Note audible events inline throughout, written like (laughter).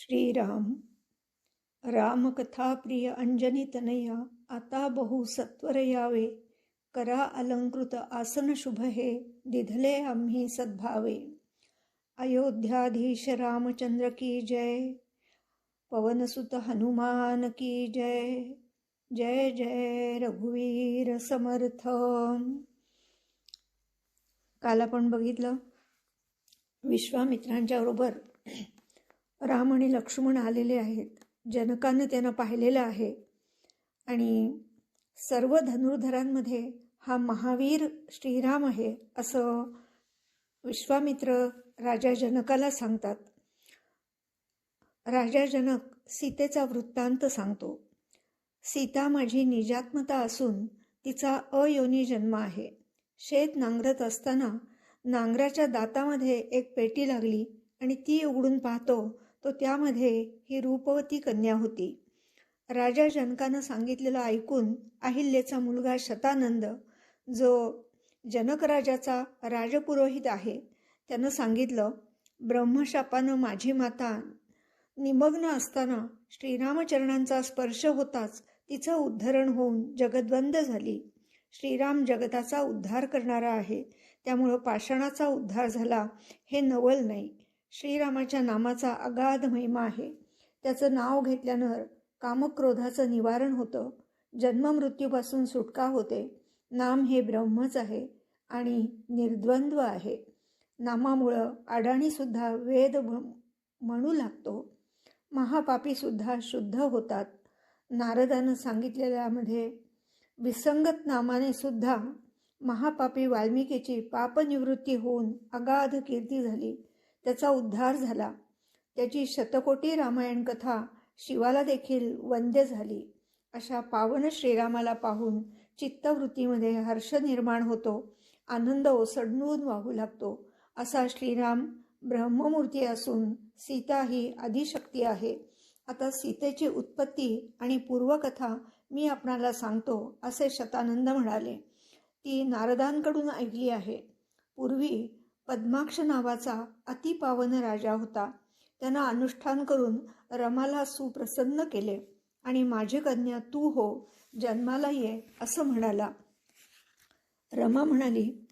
श्रीराम। रामकथा प्रिय अंजनी आता बहु सत्वर यावे। करा अलंकृत आसन शुभ हे दिधले आम्ही सद्भावे। अयोध्याधीश रामचंद्र की जय। पवनसुत हनुमान की जय। जय जय रघुवीर समर्थ। काल आपण बघितलं विश्वामित्रांच्या बरोबर राम आणि लक्ष्मण आलेले आहेत. जनकानं त्यांना पाहिलेलं आहे. आणि सर्व धनुर्धरांमध्ये हा महावीर श्रीराम आहे असं विश्वामित्र राजा जनकाला सांगतात. राजा जनक सीतेचा वृत्तांत सांगतो. सीता माझी निजात्मता असून तिचा अयोनी जन्म आहे. शेत नांगरत असताना नांगराच्या दातामध्ये एक पेटी लागली आणि ती उघडून पाहतो तो त्यामध्ये ही रूपवती कन्या होती. राजा जनकानं सांगितलेलं ऐकून अहिल्येचा मुलगा शतानंद जो जनकराजाचा राजपुरोहित आहे त्यानं सांगितलं ब्रह्मशापानं माझी माता निमग्न असताना श्रीरामचरणांचा स्पर्श होताच तिचं उद्धरण होऊन जगद्वंद झाली. श्रीराम जगताचा उद्धार करणारा आहे त्यामुळं पाषाणाचा उद्धार झाला हे नवल नाही. श्रीरामाच्या नामाचा अगाध महिमा आहे. त्याचं नाव घेतल्यानं कामक्रोधाचं निवारण होतं. जन्ममृत्यूपासून सुटका होते. नाम हे ब्रह्मच आहे आणि निर्द्वंद्व आहे. नामामुळं अडाणीसुद्धा वेद म्हणू लागतो. महापापीसुद्धा शुद्ध होतात. नारदानं सांगितलेल्यामध्ये विसंगत नामाने सुद्धा महापापी वाल्मिकीची पापनिवृत्ती होऊन अगाध कीर्ती झाली. त्याचा उद्धार झाला. त्याची शतकोटी रामायण कथा शिवाला देखील वंद्य झाली. अशा पावन श्रीरामाला पाहून चित्तवृत्तीमध्ये हर्ष निर्माण होतो आनंद ओसडून वाहू लागतो. असा श्रीराम ब्रह्ममूर्ती असून सीता ही आदिशक्ती आहे. आता सीतेची उत्पत्ती आणि पूर्वकथा मी आपणाला सांगतो असे शतानंद म्हणाले. ती नारदांकडून ऐकली आहे. पूर्वी पद्माक्ष नावाचा अतिपावन राजा होता. त्यांना अनुष्ठान करून रमाला सुप्रसन्न केले आणि माझी कन्या तू हो जन्माला ये असं म्हणाला. रमा म्हणाली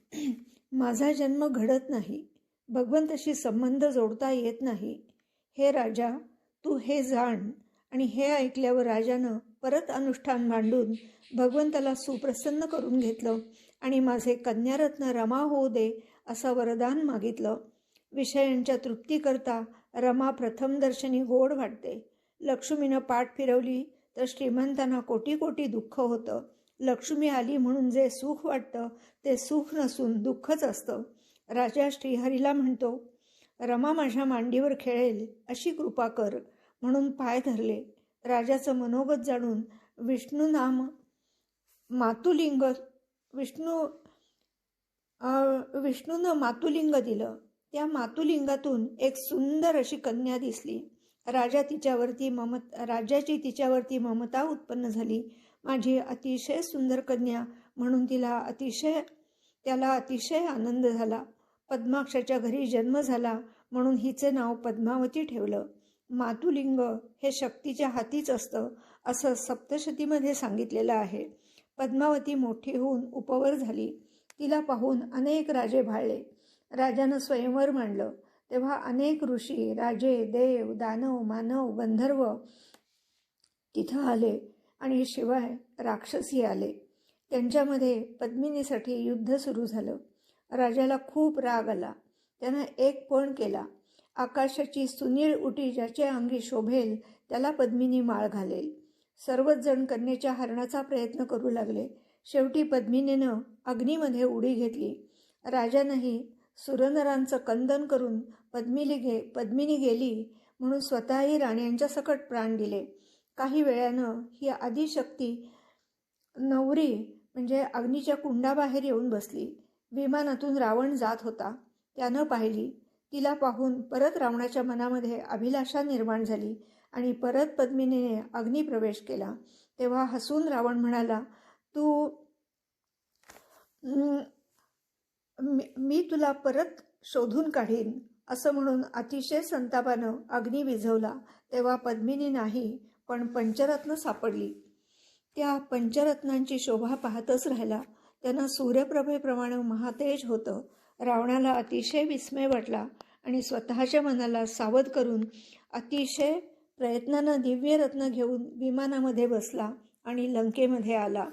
माझा जन्म घडत नाही. भगवंताशी संबंध जोडता येत नाही. हे राजा तू हे जाण आणि हे ऐकल्यावर राजानं परत अनुष्ठान मांडून भगवंताला सुप्रसन्न करून घेतलं. आणि माझे कन्यारत्न रमा होऊ दे असं वरदान मागितलं. विषयांच्या तृप्तीकरता रमा प्रथम दर्शनी गोड वाटते. लक्ष्मीनं पाठ फिरवली तर श्रीमंतांना कोटी कोटी दुःख होतं. लक्ष्मी आली म्हणून जे सुख वाटतं ते सुख नसून दुःखच असतं. राजा श्रीहरीला म्हणतो रमा माझ्या मांडीवर खेळेल अशी कृपा कर म्हणून पाय धरले. राजाचं मनोगत जाणून विष्णू नाम मातुलिंग विष्णू विष्णूनं मातुलिंग दिलं. त्या मातुलिंगातून एक सुंदर अशी कन्या दिसली. राजा तिच्यावरती ममत राजाची तिच्यावरती ममता उत्पन्न झाली. माझी अतिशय सुंदर कन्या म्हणून तिला अतिशय त्याला अतिशय आनंद झाला. पद्माक्षाच्या घरी जन्म झाला म्हणून हिचं नाव पद्मावती ठेवलं. मातुलिंग हे शक्तीच्या हातीच असतं असं सप्तशतीमध्ये सांगितलेलं आहे. पद्मावती मोठी होऊन उपवर झाली. तिला पाहून अनेक राजे भाळले. राजानं स्वयंवर मांडलं. तेव्हा अनेक ऋषी राजे देव दानव मानव गंधर्व तिथं आले आणि शिवाय राक्षसी आले. त्यांच्यामध्ये पद्मिनीसाठी युद्ध सुरू झालं. राजाला खूप राग आला. त्यानं एक पण केला. आकाशाची सुनीळ उटी ज्याच्या अंगी शोभेल त्याला पद्मिनी माळ घालेल. सर्वच जण कन्येच्या हरणाचा प्रयत्न करू लागले. शेवटी पद्मिनीनं अग्नीमध्ये उडी घेतली. राजानंही सुरनरांचं कंदन करून पद्मिनी गे पद्मिनी गेली म्हणून स्वतःही राण्यांच्या सकट प्राण दिले. काही वेळानं ही आदिशक्ती नवरी म्हणजे अग्नीच्या कुंडाबाहेर येऊन बसली. विमानातून रावण जात होता. त्यानं पाहिली. तिला पाहून परत रावणाच्या मनामध्ये अभिलाषा निर्माण झाली. आणि परत पद्मिनीने अग्निप्रवेश केला. तेव्हा हसून रावण म्हणाला तू मी तुला परत शोधून काढीन. असं म्हणून अतिशय संतापानं अग्नी विझवला. तेव्हा पद्मिनी नाही पण पंचरत्न सापडली. त्या पंचरत्नांची शोभा पाहतच राहिला. त्यानं सूर्यप्रभेप्रमाणे महातेज होतं. रावणाला अतिशय विस्मय वाटला आणि स्वतःच्या मनाला सावध करून अतिशय प्रयत्नानं दिव्य रत्न घेऊन विमानामध्ये बसला आणि लंकेमध्ये आला.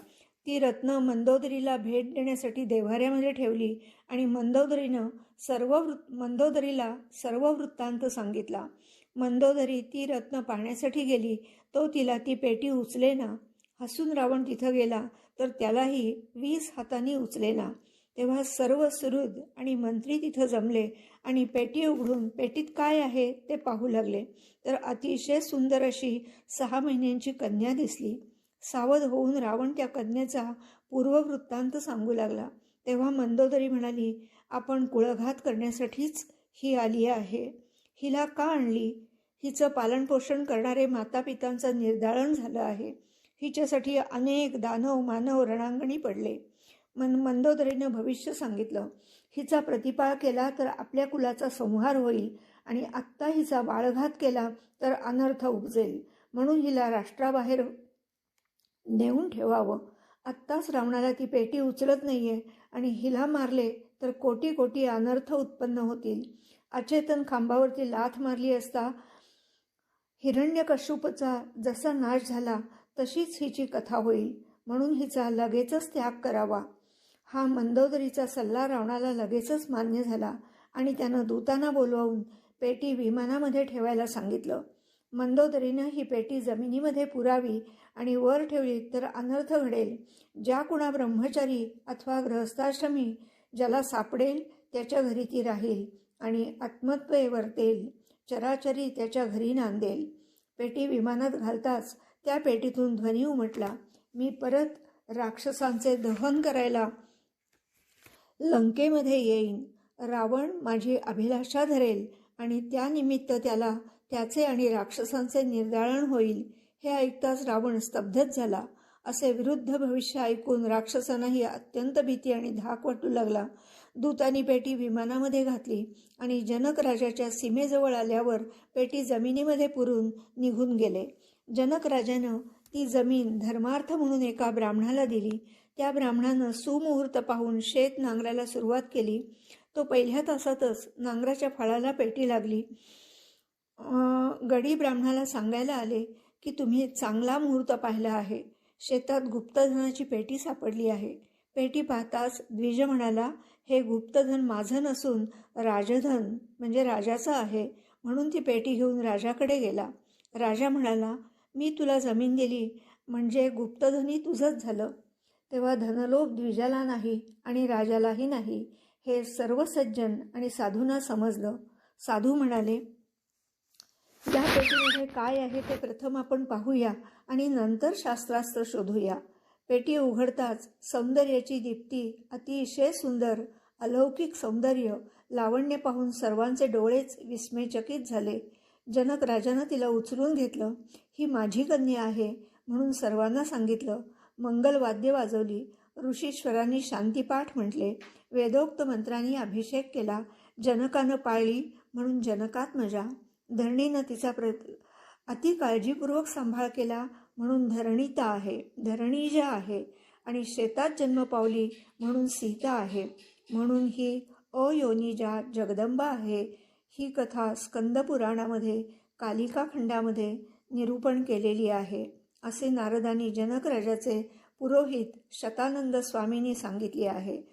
ती रत्न मंदोदरीला भेट देण्यासाठी देव्हाऱ्यामध्ये ठेवली आणि मंदोदरीनं सर्व वृत् मंदोदरीला सर्व वृत्तांत सांगितला. मंदोदरी ती रत्न पाहण्यासाठी गेली. तो तिला ती पेटी उचलेना. हसून रावण तिथं गेला तर त्यालाही वीस हातांनी उचलेना. तेव्हा सर्व सुहृद आणि मंत्री तिथं जमले आणि पेटी उघडून पेटीत काय आहे? ते पाहू लागले. तर अतिशय सुंदर अशी सहा महिन्यांची कन्या दिसली. सावध होऊन रावण त्या कन्येचा पूर्ववृत्तांत सांगू लागला. तेव्हा मंदोदरी म्हणाली आपण कुळघात करण्यासाठीच ही आली आहे. हिला का आणली? हिचं पालनपोषण करणारे मातापितांचं निर्धारण झालं आहे. हिच्यासाठी अनेक दानव मानव रणांगणी पडले. मन मंदोदरीनं भविष्य सांगितलं. हिचा प्रतिपाळ केला तर आपल्या कुलाचा संहार होईल आणि आत्ता हिचा बाळघात केला तर अनर्थ उपजेल. म्हणून हिला राष्ट्राबाहेर नेऊन ठेवावं. आत्ताच रावणाला ती पेटी उचलत नाहीये आणि हिला मारले तर कोटी कोटी अनर्थ उत्पन्न होतील. अचेतन खांबावरती लाथ मारली असता हिरण्यकश्यपचा जसा नाश झाला तशीच हिची कथा होईल. म्हणून हिचा लगेचच त्याग करावा. हा मंदोदरीचा सल्ला रावणाला लगेचच मान्य झाला आणि त्यानं दूतांना बोलवून पेटी विमानामध्ये ठेवायला सांगितलं. मंदोदरीनं ही पेटी जमिनीमध्ये पुरावी आणि वर ठेवली तर अनर्थ घडेल. ज्या कुणा ब्रह्मचारी अथवा ग्रहस्थाश्रमी ज्याला सापडेल त्याच्या घरी ती राहील आणि आत्मत्वे वर्तेल. चराचरी त्याच्या घरी नांदेल. पेटी विमानात घालताच त्या पेटीतून ध्वनी उमटला. मी परत राक्षसांचे दहन करायला लंकेमध्ये येईन. रावण माझी अभिलाषा धरेल आणि त्यानिमित्त त्याला त्याचे आणि राक्षसांचे निर्दाळण होईल. हे ऐकताच रावण स्तब्धच झाला. असे विरुद्ध भविष्य ऐकून राक्षसांनाही अत्यंत भीती आणि धाक वाटू लागला. दूतानी पेटी विमानामध्ये घातली आणि जनक राजाच्या सीमेजवळ आल्यावर पेटी जमिनीमध्ये पुरून निघून गेले. जनक राजानं ती जमीन धर्मार्थ म्हणून एका ब्राह्मणाला दिली. त्या ब्राह्मणानं सुमुहूर्त पाहून शेत नांगरायला सुरुवात केली. तो पहिल्या तासातच नांगराच्या फळाला पेटी लागली. गडी ब्राह्मणाला सांगायला आले की तुम्ही चांगला मुहूर्त पाहिला आहे. शेतात गुप्तधनाची पेटी सापडली आहे. पेटी पाहताच द्विज म्हणाला हे गुप्तधन माझं नसून राजधन म्हणजे राजाचं आहे. म्हणून ती पेटी घेऊन राजाकडे गेला. राजा म्हणाला मी तुला जमीन दिली म्हणजे गुप्तधनी तुझंच झालं. तेव्हा धनलोभ द्विजाला नाही आणि राजालाही नाही. हे सर्व सज्जन आणि साधूंना समजलं. साधू म्हणाले या पेटीमध्ये काय आहे ते प्रथम आपण पाहूया आणि नंतर शास्त्रास्त्र शोधूया. पेटी उघडताच सौंदर्याची दीप्ती अतिशय सुंदर अलौकिक सौंदर्य लावण्य पाहून सर्वांचे डोळेच विस्मयचकित झाले. जनक राजानं तिला उचलून घेतलं. ही माझी कन्या आहे म्हणून सर्वांना सांगितलं. मंगलवाद्य वाजवली. ऋषीश्वरांनी शांतीपाठ म्हटले. वेदोक्त मंत्रांनी अभिषेक केला. जनकानं पाळली म्हणून जनकात मजा. धरणीनं तिचा प्र अति काळजीपूर्वक सांभाळ केला म्हणून धरणीता आहे. धरणीजा आहे. आणि शेतात जन्म पावली म्हणून सीता आहे. म्हणून ही अयोनिजा जगदंबा आहे. ही कथा स्कंदपुराणामध्ये कालिका खंडामध्ये निरूपण केलेली आहे. असे नारदानी जनक राजाचे पुरोहित शतानंद स्वामींनी सांगितले आहे.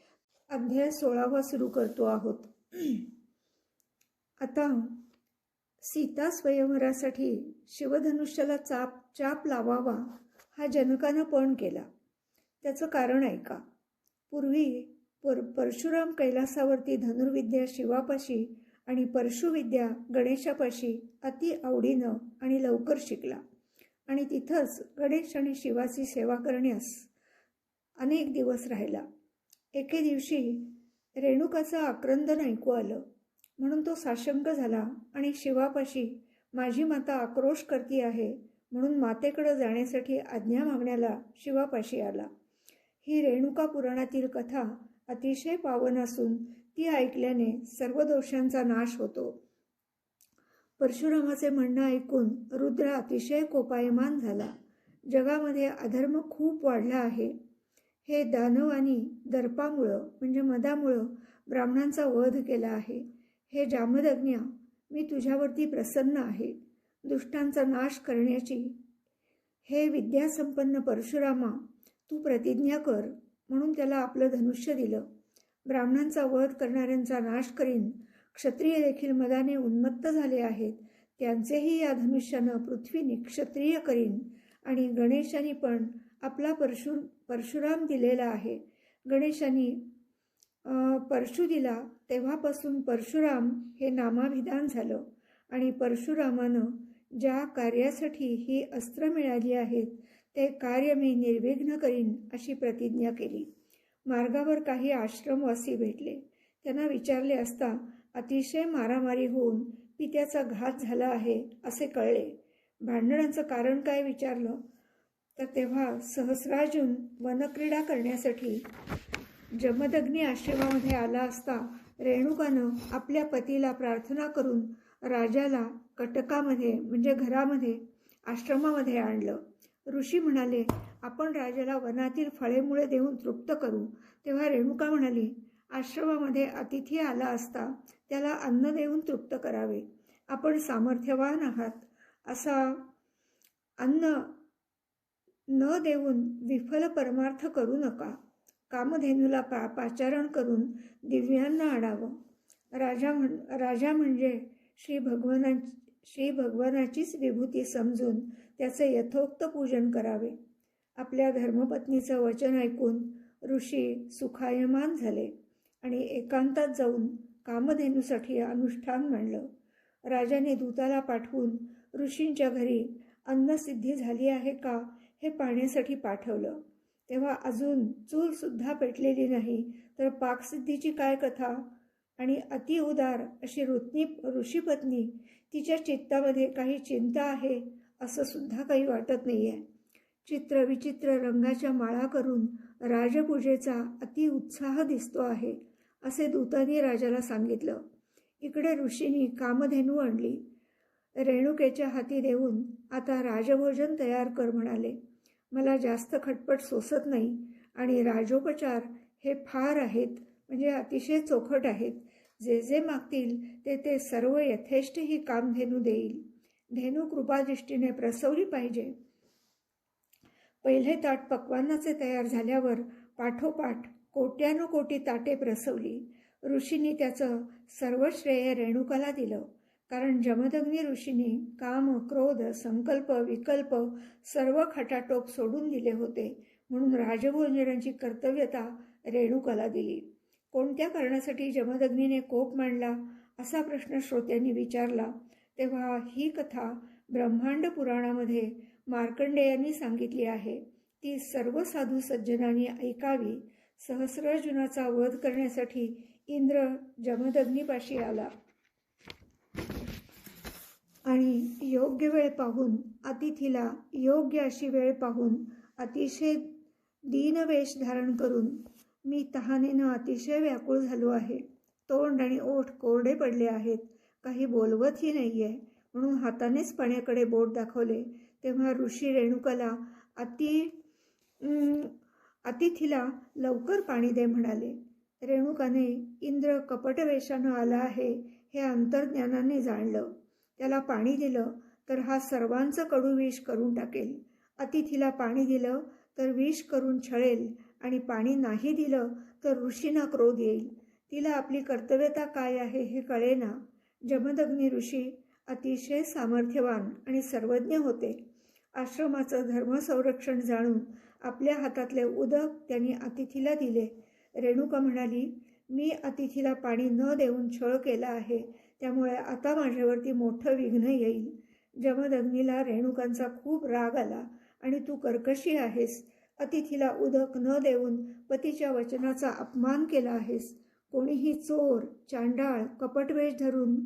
अध्याय सोळावा सुरू करतो आहोत. (clears throat) आता सीता स्वयंवरासाठी शिवधनुष्याला चाप चाप लावावा हा जनकानं पण केला. त्याचं कारण ऐका. पूर्वी पर परशुराम कैलासावरती धनुर्विद्या शिवापाशी आणि परशुविद्या गणेशापाशी अति आवडीनं आणि लवकर शिकला. आणि तिथंच गणेश आणि शिवाची सेवा करण्यास अनेक दिवस राहिला. एके दिवशी रेणुकाचं आक्रंदन ऐकू आलं. म्हणून तो साशंक झाला आणि शिवापाशी माझी माता आक्रोश करती आहे म्हणून मातेकडं जाण्यासाठी आज्ञा मागण्याला शिवापाशी आला. ही रेणुका पुराणातील कथा अतिशय पावन असून ती ऐकल्याने सर्व दोषांचा नाश होतो. परशुरामाचे म्हणणं ऐकून रुद्र अतिशय कोपायमान झाला. जगामध्ये अधर्म खूप वाढला आहे. हे दानवानी दर्पामुळं म्हणजे मदामुळं ब्राह्मणांचा वध केला आहे. हे जामदज्ञा मी तुझ्यावरती प्रसन्न आहे. दुष्टांचा नाश करण्याची. हे विद्यासंपन्न परशुरामा तू प्रतिज्ञा कर म्हणून त्याला आपलं धनुष्य दिलं. ब्राह्मणांचा वध करणाऱ्यांचा नाश करीन क्षत्रिय देखील मदाने उन्मत्त झाले आहेत. त्यांचेही या धनुष्यानं पृथ्वीने क्षत्रिय करीन. आणि गणेशाने पण आपला परशु परशुराम दिलेला आहे. गणेशानी परशु दिला तेव्हापासून परशुराम हे नामाभिधान झालं. आणि परशुरामानं ज्या कार्यासाठी ही अस्त्र मिळाली आहेत ते कार्य मी निर्विघ्न करीन अशी प्रतिज्ञा केली. मार्गावर काही आश्रमवासी भेटले. त्यांना विचारले असता अतिशय मारामारी होऊन पित्याचा घात झाला आहे असे कळले. भांडणाचं कारण काय विचारलं? तर तेव्हा सहस्राजून वनक्रीडा करण्यासाठी जमदग्नी आश्रमामध्ये आला असता रेणुकानं आपल्या पतीला प्रार्थना करून राजाला कटकामध्ये म्हणजे घरामध्ये आश्रमामध्ये आणलं. ऋषी म्हणाले आपण राजाला वनातील फळेमुळे देऊन तृप्त करू. तेव्हा रेणुका म्हणाली आश्रमामध्ये अतिथी आला असता त्याला अन्न देऊन तृप्त करावे. आपण सामर्थ्यवान आहात. असा अन्न न देऊन विफल परमार्थ करू नका. कामधेनूला पा पाचारण करून दिव्यांना आणावं. राजा म्हण राजा म्हणजे श्री भगवाना श्री भगवानाचीच विभूती समजून त्याचे यथोक्त पूजन करावे. आपल्या धर्मपत्नीचं वचन ऐकून ऋषी सुखायमान झाले आणि एकांतात जाऊन कामधेनूसाठी अनुष्ठान म्हणलं राजाने दूताला पाठवून ऋषींच्या घरी अन्नसिद्धी झाली आहे का हे पाहण्यासाठी पाठवलं. तेव्हा अजून चूलसुद्धा पेटलेली नाही तर पाकसिद्धीची काय कथा? आणि अतिउदार अशी ऋतनी ऋषीपत्नी तिच्या चित्तामध्ये काही चिंता आहे असं सुद्धा काही वाटत नाही आहे चित्र विचित्र रंगाच्या माळा करून राजपूजेचा अतिउत्साह दिसतो आहे. असे दूतांनी राजाला सांगितलं. इकडे ऋषींनी कामधेनू आणली. रेणुकेच्या हाती देऊन आता राजभोजन तयार कर म्हणाले. मला जास्त खटपट सोसत नाही आणि राजोपचार हे फार आहेत म्हणजे अतिशय चोखट आहेत. जे जे मागतील ते ते सर्व यथेष्ट ही कामधेनू देईल. धेनू कृपादृष्टीने प्रसवली पाहिजे. पहिले ताट पक्वानाचे तयार झाल्यावर पाठोपाठ कोट्यानुकोटी ताटे प्रसवली. ऋषींनी त्याचं सर्व श्रेय रेणुकाला दिलं. कारण जमदग्नी ऋषींनी काम क्रोध संकल्प विकल्प सर्व खटाटोप सोडून दिले होते. म्हणून राजभोजनांची कर्तव्यता रेणुकाला दिली. कोणत्या कारणासाठी जमदग्नीने कोप मांडला? असा प्रश्न श्रोत्यांनी विचारला. तेव्हा ही कथा ब्रह्मांड पुराणामध्ये मार्कंडेयांनी सांगितली आहे. ती सर्व साधू सज्जनांनी ऐकावी. सहस्रार्जुनाचा वध करण्यासाठी इंद्र जमदग्नीपाशी आला. आणि योग्य वेळ पाहून अतिथीला योग्य अशी वेळ पाहून अतिशय दीनवेश धारण करून मी तहानेनं अतिशय व्याकुळ झालो आहे. तोंड आणि ओठ कोरडे पडले आहेत. काही बोलवतही नाही आहे म्हणून हातानेच पाण्याकडे बोट दाखवले. तेव्हा ऋषी रेणुकाला अति अतिथीला लवकर पाणी दे म्हणाले. रेणुकाने इंद्र कपटवेशानं आला आहे हे अंतर्ज्ञानाने जाणलं. त्याला पाणी दिलं तर हा सर्वांचं कडू विष करून टाकेल. अतिथीला पाणी दिलं तर विष करून छळेल आणि पाणी नाही दिलं तर ऋषींना क्रोध येईल. तिला आपली कर्तव्यता काय आहे हे कळेना. जमदग्नी ऋषी अतिशय सामर्थ्यवान आणि सर्वज्ञ होते. आश्रमाचं धर्मसंरक्षण जाणून आपल्या हातातले उदक त्यांनी अतिथीला दिले. रेणुका म्हणाली मी अतिथीला पाणी न देऊन छळ केला आहे त्यामुळे आता माझ्यावरती मोठं विघ्न येईल. जमदग्नीला रेणुकांचा खूप राग आला आणि तू कर्कशी आहेस. अतिथीला उदक न देऊन पतीच्या वचनाचा अपमान केला आहेस. कोणीही चोर चांडाळ कपटवेश धरून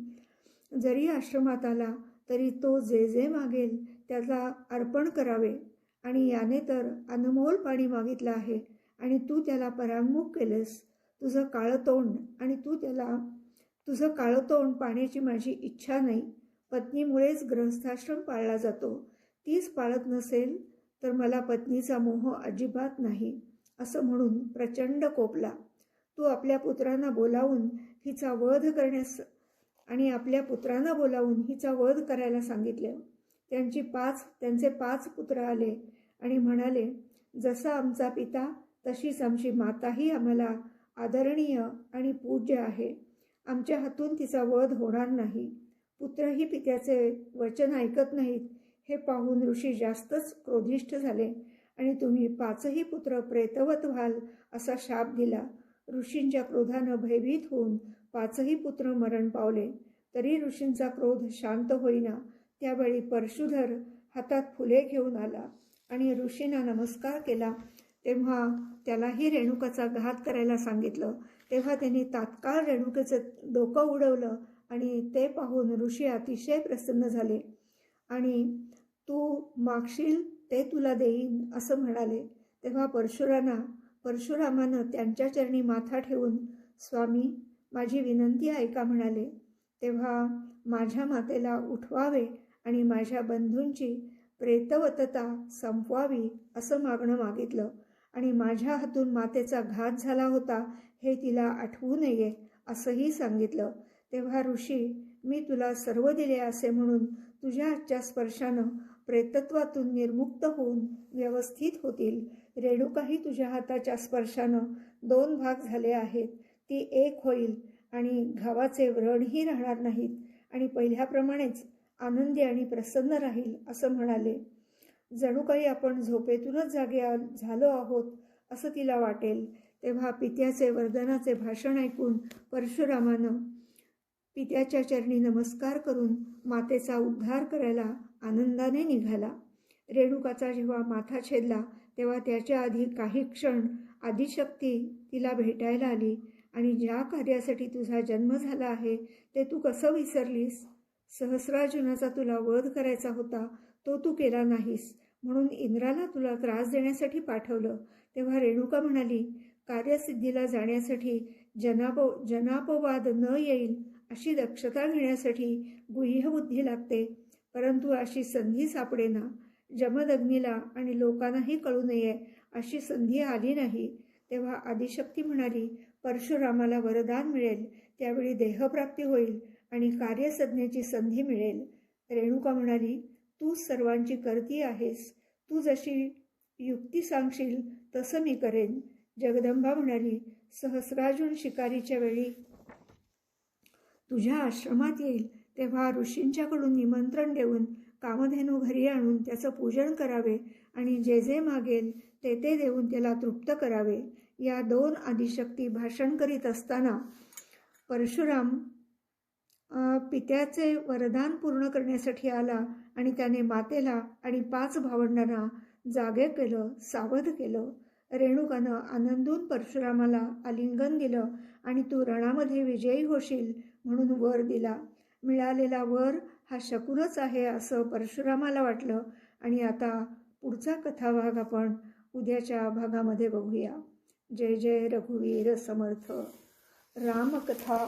जरी आश्रमात आला तरी तो जे जे मागेल त्याला अर्पण करावे. आणि याने तर अनमोल पाणी मागितलं आहे आणि तू त्याला परांगमुख केलंस. तुझं काळं तोंड आणि तू त्याला तुझं काळं तोंड पाण्याची माझी इच्छा नाही. पत्नीमुळेच ग्रहस्थाश्रम पाळला जातो. तीच पाळत नसेल तर मला पत्नीचा मोह अजिबात नाही असं म्हणून प्रचंड कोपला. तू आपल्या पुत्रांना बोलावून हिचा वध करण्यास आणि आपल्या पुत्रांना बोलावून हिचा वध करायला सांगितलं. त्यांची पाच त्यांचे पाच पुत्र आले. आणि म्हणाले जसा आमचा पिता तशीच आमची माताही आम्हाला आदरणीय आणि पूज्य आहे. आमच्या हातून तिचा वध होणार नाही. पुत्रही पित्याचे वचन ऐकत नाहीत. हे पाहून ऋषी जास्तच क्रोधिष्ठ झाले आणि तुम्ही पाचही पुत्र प्रेतवत व्हाल असा शाप दिला. ऋषींच्या क्रोधानं भयभीत होऊन पाचही पुत्र मरण पावले. तरी ऋषींचा क्रोध शांत होईना. त्यावेळी परशुधर हातात फुले घेऊन आला. आणि ऋषींना नमस्कार केला. तेव्हा त्यालाही रेणुकाचा घात करायला सांगितलं. तेव्हा त्यांनी तात्काळ रेणुकेचं डोकं उडवलं आणि ते पाहून ऋषी अतिशय प्रसन्न झाले. आणि तू मागशील ते तुला देईन असं म्हणाले. तेव्हा परशुरांना परशुरामानं त्यांच्या चरणी माथा ठेवून स्वामी माझी विनंती ऐका म्हणाले. तेव्हा माझ्या मातेला उठवावे आणि माझ्या बंधूंची प्रेतवतता संपवावी असं मागणं मागितलं आणि माझ्या हातून मातेचा घात झाला होता हे तिला आठवू नये असंही सांगितलं. तेव्हा ऋषी मी तुला सर्व दिले असे म्हणून तुझ्या आजच्या स्पर्शानं प्रेतत्वातून निर्मुक्त होऊन व्यवस्थित होतील. रेणुकाही तुझ्या हाताच्या स्पर्शानं दोन भाग झाले आहेत. ती एक होईल आणि घावाचे व्रणही राहणार नाहीत. आणि पहिल्याप्रमाणेच आनंदी आणि प्रसन्न राहील असं म्हणाले. जणू काही आपण झोपेतूनच जागे झालो आहोत असं तिला वाटेल. तेव्हा पित्याचे वर्धनाचे भाषण ऐकून परशुरामानं पित्याच्या चरणी नमस्कार करून मातेचा उद्धार करायला आनंदाने निघाला. रेणुकाचा जेव्हा माथा छेदला तेव्हा त्याच्या आधी काही क्षण आदिशक्ती तिला भेटायला आली. आणि ज्या कार्यासाठी तुझा जन्म झाला आहे ते तू कसं विसरलीस? सहस्रार्जुनाचा तुला वध करायचा होता तो तू केला नाहीस. म्हणून इंद्राला तुला त्रास देण्यासाठी पाठवलं. तेव्हा रेणुका म्हणाली कार्यसिद्धीला जाण्यासाठी जनापो जनापवाद न येईल अशी दक्षता घेण्यासाठी गुह्यबुद्धी लागते. परंतु अशी संधी सापडेना. जमदग्नीला आणि लोकांनाही कळू नये अशी संधी आली नाही. तेव्हा आदिशक्ती म्हणाली परशुरामाला वरदान मिळेल. त्यावेळी देहप्राप्ती होईल. आणि कार्यसज्ञेची संधी मिळेल. रेणुका म्हणाली तू सर्वांची करती आहेस. तू जशी युक्ती सांगशील तसं मी करेन. जगदंबा म्हणाली सहस्राजून शिकारीच्या वेळी तुझ्या आश्रमात येईल. तेव्हा ऋषींच्याकडून निमंत्रण देऊन कामधेनू घरी आणून त्याचं पूजन करावे आणि जे जे मागेल ते ते देऊन त्याला तृप्त करावे. या दोन आदिशक्ती भाषण करीत असताना परशुराम पित्याचे वरदान पूर्ण करण्यासाठी आला आणि त्याने मातेला आणि पाच भावंडांना जागे केलं सावध केलं. रेणुकानं आनंदून परशुरामाला आलिंगन दिलं आणि तू रणामध्ये विजयी होशील म्हणून वर दिला. मिळालेला वर हा शकूनच आहे असं परशुरामाला वाटलं आणि आता पुढचा कथाभाग आपण उद्याच्या भागामध्ये बघूया. जय जय रघुवीर समर्थ. रामकथा.